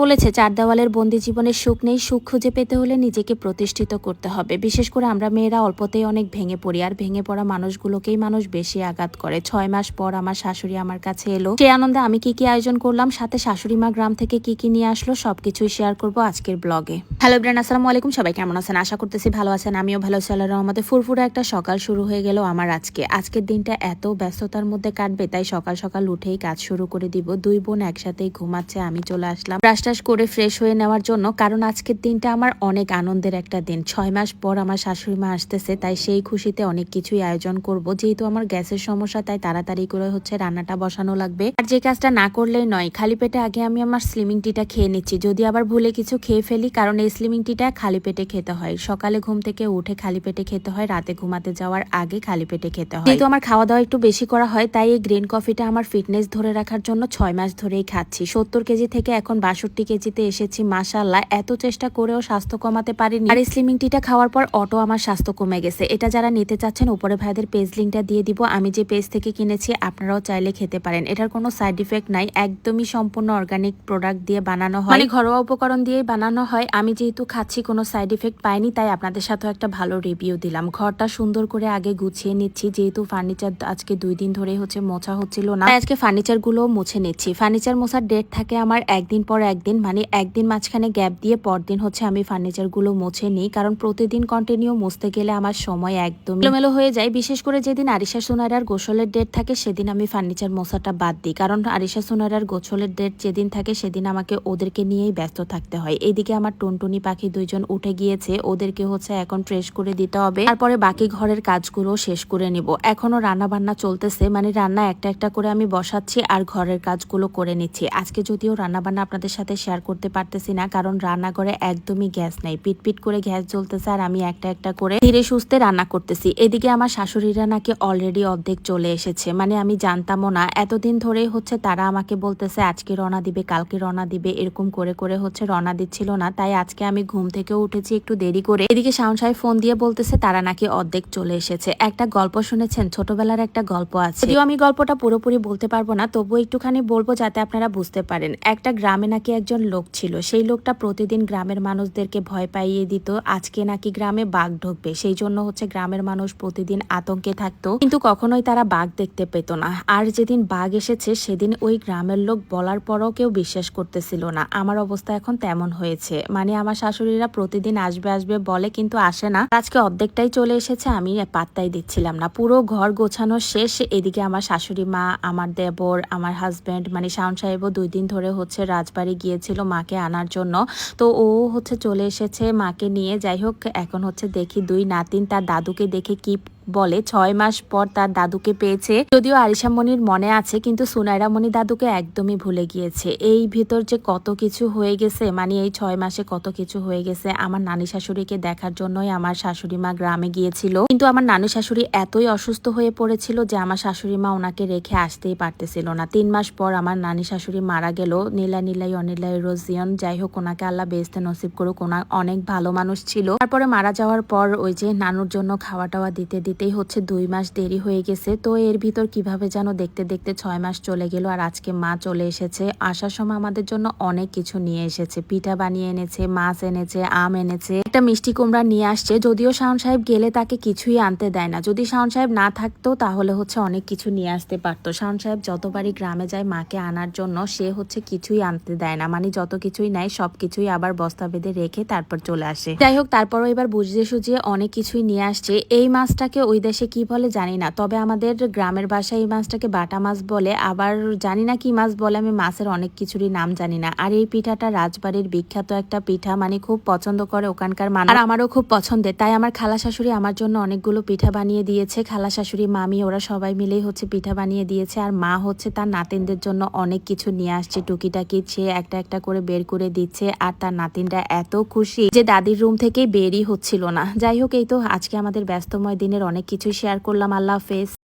বলেছে, চার দেওয়ালের বন্দি জীবনের সুখ নেই, সুখ খুঁজে পেতে হলে নিজেকে প্রতিষ্ঠিত করতে হবে। বিশেষ করে আমরা মেয়েরা অল্পতেই অনেক ভেঙে পড়ি, আর ভেঙে পড়া মানুষগুলোকেই মানুষ বেশি আঘাত করে। ছয় মাস পর আমার শাশুড়ি আমার কাছে এলো। সে আনন্দে আমি কি কি আয়োজন করলাম, সাথে শাশুড়ি মা গ্রাম থেকে কি কি নিয়ে আসলো, সবকিছুই শেয়ার করব আজকের ব্লগে। হ্যালো ব্রেন আসসালামু আলাইকুম। সবাই কেমন আছেন? আশা করতেছি ভালো আছেন, আমিও ভালো আছি, আল্লাহর রহমতে। ফুরফুরে একটা সকাল শুরু হয়ে গেল আমার আজকে। আজকের দিনটা এত ব্যস্ততার মধ্যে কাটবে, তাই সকাল সকাল উঠেই কাজ শুরু করে দিব। দুই বোন একসাথেই ঘুমাচ্ছে, আমি চলে আসলাম। ব্রাশ করে ফ্রেশ হয়ে নেওয়ার জন্য, কারণ আজকের দিনটা আমার অনেক আনন্দের একটা দিন। ছয় মাস পর আমার শাশুড়ি মা আসতেছে, তাই সেই খুশিতে অনেক কিছুই আয়োজন করব। যেহেতু আমার গ্যাসের সমস্যা, তাই তাড়াতাড়ি করে হচ্ছে রান্নাটা বসানো লাগবে। আর যে কাজটা না করলেই নয়, খালি পেটে আগে আমি আমার স্লিমিং টিটা খেয়ে নিচ্ছি। যদি আবার ভুলে কিছু খেয়ে ফেলি, কারণ এই স্লিমিং টিটা খালি পেটে খেতে হয়। সকালে ঘুম থেকে উঠে খালি পেটে খেতে হয়, রাতে ঘুমাতে যাওয়ার আগে খালি পেটে খেতে হয়। যেহেতু আমার খাওয়া দাওয়া একটু বেশি করা হয়, তাই এই গ্রিন কফিটা আমার ফিটনেস ধরে রাখার জন্য ছয় মাস ধরেই খাচ্ছি। সত্তর কেজি থেকে এখন বাষট্টি কেজিতে এসেছি মাসাল্লাহ এত চেষ্টা করেও স্বাস্থ্য কমাতে পারিনি। আর স্লিমিং টিটা খাওয়ার পর অটো আমার স্বাস্থ্য কমে গেছে। এটা যারা নিতে চাচ্ছেন, উপরে ভাইদের পেজ লিঙ্কটা দিয়ে দিব। আমি যে পেজ থেকে কিনেছি, আপনারাও চাইলে খেতে পারেন। এটার কোনো সাইড ইফেক্ট নাই, একদমই সম্পূর্ণ অর্গানিক প্রোডাক্ট দিয়ে বানানো হয়। মানে ঘরোয়া উপকরণ দিয়েই বানানো হয়। আমি যেহেতু খাচ্ছি, কোনো সাইড ইফেক্ট পাইনি, তাই আপনাদের সাথেও একটা ভালো রিভিউ দিলাম। ঘরটা সুন্দর করে আগে গুছিয়ে নিচ্ছি, যেহেতু ফার্নিচার আজকে দুই দিন ধরে হচ্ছে মোছা হচ্ছিল না। আজকে ফার্নিচারগুলো মুছে নিচ্ছি। ফার্নিচার মোছার ডেট থাকে আমার একদিন পর একদিন। মানে একদিন মাঝখানে গ্যাপ দিয়ে পরদিন হচ্ছে আমি ফার্নিচারগুলো মুছে নিই। কারণ প্রতিদিন কন্টিনিউ মুছতে গেলে আমার সময় একদম এলোমেলো হয়ে যায়। বিশেষ করে যেদিন আরিশা সোনারার গোসলের ডেট থাকে, সেদিন আমি ফার্নিচার মোছাটা বাদ দিই। কারণ আরিশা সোনারার গোসলের ডেট যেদিন থাকে, সেদিন আমাকে ওদেরকে নিয়েই ব্যস্ত থাকতে হয়। এদিকে আমার টুনটুনি পাখি দুইজন উঠে গিয়েছে। ওদেরকে হচ্ছে এখন ফ্রেশ করে দিতে হবে। তারপরে বাকি ঘরের কাজগুলো শেষ করে নিব। এখনও রান্না বান্না চলতেছে। মানে রান্না একটা একটা করে আমি বসাচ্ছি আর ঘরের কাজগুলো করে নিচ্ছি। আজকে যদিও রান্না বান্না আপনাদের সাথে শেয়ার করতে পারতেছি না, কারণ রান্নাঘরে একদমই গ্যাস নেই। পিট পিট করে গ্যাস জ্বলতেছে আর আমি একটা একটা করে ধীরে সুস্থে রান্না করতেছি। এদিকে আমার শাশুড়িরা নাকি অলরেডি অর্ধেক চলে এসেছে। মানে আমি জানতামও না। এতদিন ধরেই হচ্ছে তারা আমাকে বলতেছে, আজকে রওনা দিবে, কালকে রওনা দিবে। এরকম করে করে হচ্ছে রওনা দিচ্ছিল না। তাই আজকে আমি ঘুম থেকে উঠেছি একটু দেরি করে। এদিকে শাওন সাহেব ফোন দিয়ে বলতেছে, তারা নাকি অর্ধেক চলে এসেছে। একটা গল্প শুনেছেন? ছোটবেলার একটা গল্প আছে। যদিও আমি গল্পটা পুরোপুরি বলতে পারব না তবু একটুখানি বলব যাতে আপনারা বুঝতে পারেন। একটা গ্রামে নাকি একজন লোক ছিল। সেই লোকটা প্রতিদিন গ্রামের মানুষদেরকে ভয় পাইয়ে দিত, আজকে নাকি গ্রামে বাঘ ঢুকবে। সেই জন্য হচ্ছে গ্রামের মানুষ প্রতিদিন আতঙ্কে থাকতো, কিন্তু কখনোই তারা বাঘ দেখতে পেত না। আর যেদিন বাঘ এসেছে, সেদিন ওই গ্রামের লোক বলার পরও কেউ বিশ্বাস করতেছিল না। আমার অবস্থা এখন তেমন হয়েছে। মানে আমার শাশুড়িরা প্রতিদিন আসবে আসবে বলে কিন্তু আসে না। আজকে অর্ধেকটাই চলে এসেছে, আমি পাত্তাই দিচ্ছিলাম না। পুরো ঘর গোছানো শেষ, এদিকে আমার শাশুড়ি মা, আমার দেবর, আমার হাজবেন্ড মানে শাওন সাহেবও দুই দিন ধরে হচ্ছে রাজবাড়ি গিয়েছিল মাকে আনার জন্য। তো ও হচ্ছে চলে এসেছে মাকে নিয়ে। যাই হোক, এখন হচ্ছে দেখি দুই নাতিন তার দাদুকে দেখে কি বলে ছয় মাস পর তার দাদুকে পেয়েছে। যদিও আরিশা মনির মনে আছে, কিন্তু সুনাইরা মনি দাদুকে একদমই ভুলে গিয়েছে। এই ভিতর যে কত কিছু হয়ে গেছে মানে এই ছয় মাসে কত কিছু হয়ে গেছে, আমার নানি শাশুড়িকে দেখার জন্যই আমার শাশুড়ি মা গ্রামে গিয়েছিল। কিন্তু আমার নানি শাশুড়ি এতই অসুস্থ হয়ে পড়েছিল যে আমার শাশুড়ি মা ওনাকে রেখে আসতেই পারতেছিল না। তিন মাস পর আমার নানি শাশুড়ি মারা গেল, নীলা নীলাই, অনিলাই, রোজিয়ন, যাই হোক, ওনাকে আল্লাহ বেস্তে নসিব করুক ওনার অনেক ভালো মানুষ ছিল। তারপরে মারা যাওয়ার পর ওই যে নানুর জন্য খাওয়া টাওয়া দিতে দিতে দিতেই হচ্ছে দুই মাস দেরি হয়ে গেছে। তো এর ভিতর কীভাবে যেন দেখতে দেখতে ছয় মাস চলে গেল আর আজকে মা চলে এসেছে। আসার সময় আমাদের জন্য অনেক কিছু নিয়ে এসেছে। পিঠা বানিয়ে এনেছে, মাছ এনেছে, আম এনেছে, একটা মিষ্টি কুমড়া নিয়ে আসছে। যদিও শাওন সাহেব গেলে তাকে কিছুই আনতে দেয় না। যদি শাওন সাহেব না থাকতো তাহলে হচ্ছে অনেক কিছু নিয়ে আসতে পারতো। শাওন সাহেব যতবারই গ্রামে যায় মাকে আনার জন্য সে হচ্ছে কিছুই আনতে দেয় না। মানে যত কিছুই নেয় সব কিছুই আবার বস্তা বেঁধে রেখে তারপর চলে আসে। যাই হোক, তারপরও এবার বুঝিয়ে সুঝিয়ে অনেক কিছুই নিয়ে আসছে। এই মাছটাকে ওই দেশে কি বলে জানি না। তবে আমাদের গ্রামের বাসায় এই মাছটাকে বাটা মাছ বলে, আবার জানি না কি মাছ বলে, আমি মাছের অনেক কিছুরই নাম জানি না। আর এই পিঠাটা রাজবাড়ির বিখ্যাত একটা পিঠা মানে খুব পছন্দ করে ওখানকার মানুষ। আর আমারও খুব পছন্দের, তাই আমার খালা শাশুড়ি আমার জন্য অনেকগুলো পিঠা বানিয়ে দিয়েছে। খালা শাশুড়ি, মামি, ওরা সবাই মিলেই হচ্ছে পিঠা বানিয়ে দিয়েছে। আর মা হচ্ছে তার নাতিনদের জন্য অনেক কিছু নিয়ে আসছে। টুকিটাকি সে একটা একটা করে বের করে দিচ্ছে, আর তার নাতিনরা এত খুশি যে দাদির রুম থেকে বেরই হচ্ছিল না। যাই হোক, এই তো আজকে আমাদের ব্যস্তময় দিনের অনেক কিছু শেয়ার করলাম আল্লাহ হাফেজ।